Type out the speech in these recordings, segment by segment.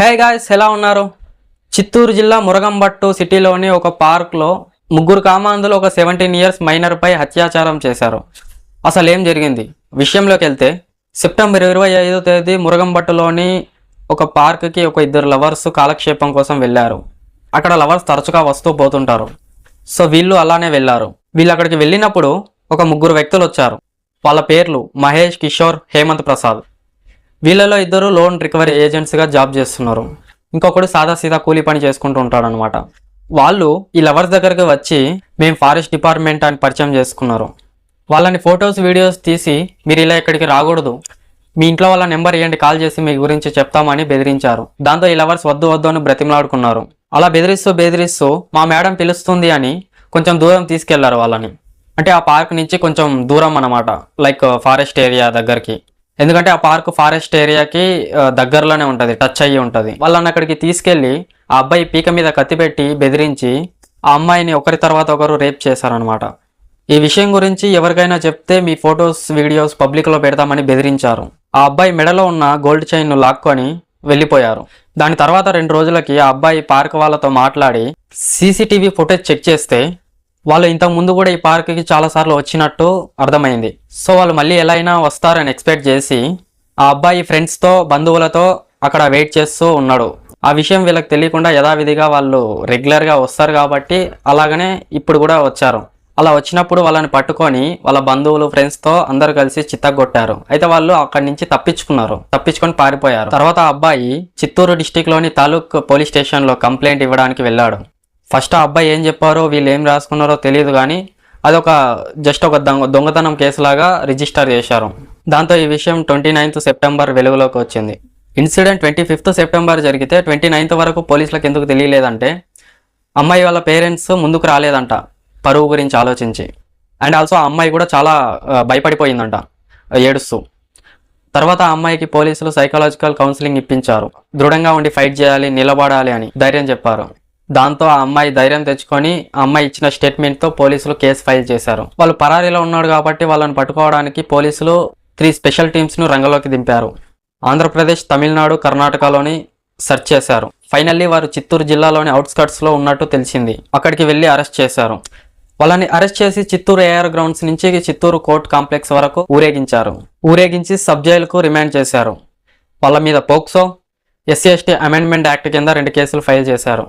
Hey guys ఎలా ఉన్నారు? చిత్తూరు జిల్లా మురగంబట్టు సిటీలోని ఒక పార్క్లో ముగ్గురు కామాంధులు ఒక సెవెంటీన్ ఇయర్స్ మైనర్పై అత్యాచారం చేశారు. అసలు ఏం జరిగింది? విషయంలోకి వెళ్తే సెప్టెంబర్ ఇరవై ఐదో తేదీ మురగంబట్టులోని ఒక పార్క్కి ఒక ఇద్దరు లవర్స్ కాలక్షేపం కోసం వెళ్ళారు. అక్కడ లవర్స్ తరచుగా వస్తూ పోతుంటారు. సో వీళ్ళు అలానే వెళ్ళారు. వీళ్ళు అక్కడికి వెళ్ళినప్పుడు ఒక ముగ్గురు వ్యక్తులు వచ్చారు. వాళ్ళ పేర్లు మహేష్ కిషోర్ హేమంత్ ప్రసాద్. వీళ్ళలో ఇద్దరు లోన్ రికవరీ ఏజెంట్స్గా జాబ్ చేస్తున్నారు. ఇంకొకడు సాదా సీదా కూలీ పని చేసుకుంటూ ఉంటాడు అనమాట వాళ్ళు ఈ లవర్స్ దగ్గరకు వచ్చి మేము ఫారెస్ట్ డిపార్ట్మెంట్ అని పరిచయం చేసుకున్నారు. వాళ్ళని ఫొటోస్ వీడియోస్ తీసి మీరు ఇలా ఇక్కడికి రాకూడదు. మీ ఇంట్లో వాళ్ళ నెంబర్ ఇవ్వండి కాల్ చేసి మీ గురించి చెప్తామని బెదిరించారు. దాంతో ఈ లవర్స్ వద్దు వద్దు అని బ్రతిమలాడుకున్నారు. అలా బెదిరిస్తూ బెదిరిస్తూ మా మేడం పిలుస్తుంది అని కొంచెం దూరం తీసుకెళ్ళారు వాళ్ళని. అంటే ఆ పార్క్ నుంచి కొంచెం దూరం అనమాట లైక్ ఫారెస్ట్ ఏరియా దగ్గరికి. ఎందుకంటే ఆ పార్క్ ఫారెస్ట్ ఏరియాకి దగ్గరలోనే ఉంటుంది టచ్ అయ్యి ఉంటుంది. వాళ్ళని అక్కడికి తీసుకెళ్ళి ఆ అబ్బాయి పీక మీద కత్తిపెట్టి బెదిరించి ఆ అమ్మాయిని ఒకరి తర్వాత ఒకరు రేప్ చేశారనమాట ఈ విషయం గురించి ఎవరికైనా చెప్తే మీ ఫొటోస్ వీడియోస్ పబ్లిక్లో పెడతామని బెదిరించారు. ఆ అబ్బాయి మెడలో ఉన్న గోల్డ్ చైన్ను లాక్కొని వెళ్ళిపోయారు. దాని తర్వాత రెండు రోజులకి ఆ అబ్బాయి పార్క్ వాళ్ళతో మాట్లాడి సీసీటీవీ ఫుటేజ్ చెక్ చేస్తే వాళ్ళు ఇంతకు ముందు కూడా ఈ పార్క్కి చాలాసార్లు వచ్చినట్టు అర్థమైంది. సో వాళ్ళు మళ్ళీ ఎలా అయినా వస్తారని ఎక్స్పెక్ట్ చేసి ఆ అబ్బాయి ఫ్రెండ్స్తో బంధువులతో అక్కడ వెయిట్ చేస్తూ ఉన్నాడు. ఆ విషయం వీళ్ళకి తెలియకుండా యథావిధిగా వాళ్ళు రెగ్యులర్గా వస్తారు కాబట్టి అలాగనే ఇప్పుడు కూడా వచ్చారు. అలా వచ్చినప్పుడు వాళ్ళని పట్టుకొని వాళ్ళ బంధువులు ఫ్రెండ్స్తో అందరు కలిసి చిత్తగొట్టారు అయితే వాళ్ళు అక్కడి నుంచి తప్పించుకున్నారు. తప్పించుకొని పారిపోయారు. తర్వాత అబ్బాయి చిత్తూరు డిస్టిక్లోని తాలూక్ పోలీస్ స్టేషన్లో కంప్లైంట్ ఇవ్వడానికి వెళ్ళాడు. ఫస్ట్ ఆ అబ్బాయి ఏం చెప్పారో వీళ్ళు ఏం రాసుకున్నారో తెలియదు కానీ అదొక జస్ట్ ఒక దొంగ దొంగతనం కేసులాగా రిజిస్టర్ చేశారు. దాంతో ఈ విషయం ట్వంటీ నైన్త్ సెప్టెంబర్ వెలుగులోకి వచ్చింది. ఇన్సిడెంట్ ట్వంటీ ఫిఫ్త్ సెప్టెంబర్ జరిగితే ట్వంటీ నైన్త్ వరకు పోలీసులకు ఎందుకు తెలియలేదంటే అమ్మాయి వాళ్ళ పేరెంట్స్ ముందుకు రాలేదంట పరువు గురించి ఆలోచించి. అండ్ ఆల్సో ఆ అమ్మాయి కూడా చాలా భయపడిపోయిందంట ఏడుస్తూ. తర్వాత ఆ అమ్మాయికి పోలీసులు సైకలాజికల్ కౌన్సిలింగ్ ఇప్పించారు. దృఢంగా ఉండి ఫైట్ చేయాలి నిలబడాలి అని ధైర్యం చెప్పారు. దాంతో ఆ అమ్మాయి ధైర్యం తెచ్చుకొని అమ్మాయి ఇచ్చిన స్టేట్మెంట్తో పోలీసులు కేసు ఫైల్ చేశారు. వాళ్ళు పరారీలో ఉన్నాడు కాబట్టి వాళ్ళని పట్టుకోవడానికి పోలీసులు త్రీ స్పెషల్ టీమ్స్ను రంగంలోకి దింపారు. ఆంధ్రప్రదేశ్ తమిళనాడు కర్ణాటకలోని సెర్చ్ చేశారు. ఫైనల్లీ వారు చిత్తూరు జిల్లాలోని అవుట్స్కట్స్లో ఉన్నట్టు తెలిసింది. అక్కడికి వెళ్ళి అరెస్ట్ చేశారు. వాళ్ళని అరెస్ట్ చేసి చిత్తూరు ఏఆర్ గ్రౌండ్స్ నుంచి చిత్తూరు కోర్ట్ కాంప్లెక్స్ వరకు ఊరేగించారు. ఊరేగించి సబ్ జైలుకు రిమాండ్ చేశారు. వాళ్ళ మీద POCSO SC ST amendment act కింద రెండు కేసులు ఫైల్ చేశారు.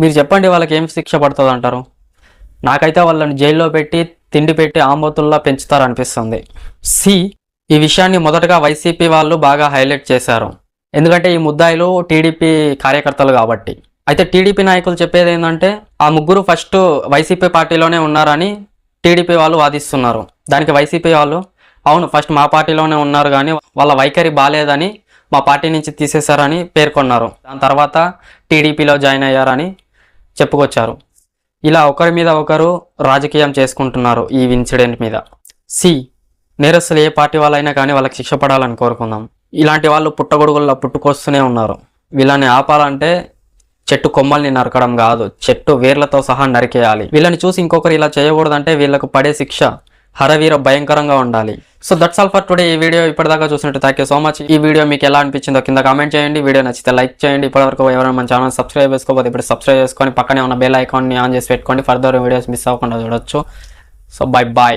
మీరు చెప్పండి వాళ్ళకి ఏం శిక్ష పడుతుంది అంటారు? నాకైతే వాళ్ళని జైల్లో పెట్టి తిండి పెట్టి ఆంబోతుల్లా పెంచుతారనిపిస్తుంది సి ఈ విషయాన్ని మొదటగా వైసీపీ వాళ్ళు బాగా హైలైట్ చేశారు. ఎందుకంటే ఈ ముద్దాయిలు టీడీపీ కార్యకర్తలు కాబట్టి. అయితే టీడీపీ నాయకులు చెప్పేది ఏంటంటే ఆ ముగ్గురు ఫస్ట్ వైసీపీ పార్టీలోనే ఉన్నారని టీడీపీ వాళ్ళు వాదిస్తున్నారు. దానికి వైసీపీ వాళ్ళు అవును ఫస్ట్ మా పార్టీలోనే ఉన్నారు కానీ వాళ్ళ వైఖరి బాగాలేదని మా పార్టీ నుంచి తీసేశారని పేర్కొన్నారు. దాని తర్వాత టీడీపీలో జాయిన్ అయ్యారని చెప్పుకొచ్చారు. ఇలా ఒకరి మీద ఒకరు రాజకీయం చేసుకుంటున్నారు ఈ ఇన్సిడెంట్ మీద. సి. నేరస్తులు ఏ పార్టీ వాళ్ళైనా కానీ వాళ్ళకి శిక్ష పడాలని కోరుకుందాం. ఇలాంటి వాళ్ళు పుట్టగొడుగుల్లో పుట్టుకొస్తూనే ఉన్నారు. వీళ్ళని ఆపాలంటే చెట్టు కొమ్మల్ని నరకడం కాదు చెట్టు వేర్లతో సహా నరికేయాలి. వీళ్ళని చూసి ఇంకొకరు ఇలా చేయకూడదంటే వీళ్ళకు పడే శిక్ష హరవీర భయంకరంగా ఉండాలి. So that's all for today ఈ వీడియో ఇప్పటిదాకా చూసినట్టు థ్యాంక్ యూ సో మచ్ ఈ వీడియో మీకు ఎలా అనిపించిందో కింద కామెంట్ చేయండి. వీడియో నచ్చితే లైక్ చేయండి. ఇప్పటివరకు ఎవరైనా మన ఛానల్ సబ్స్క్రైబ్ చేసుకోకపోతే ఇప్పుడు సబ్స్క్రైబ్ చేసుకొని పక్కనే ఉన్న బెల్ ఐకాన్ని ఆన్ చేసి పెట్టుకోండి. ఫర్దర్ వీడియోస్ మిస్ అవ్వకుండా చూడొచ్చు. So bye bye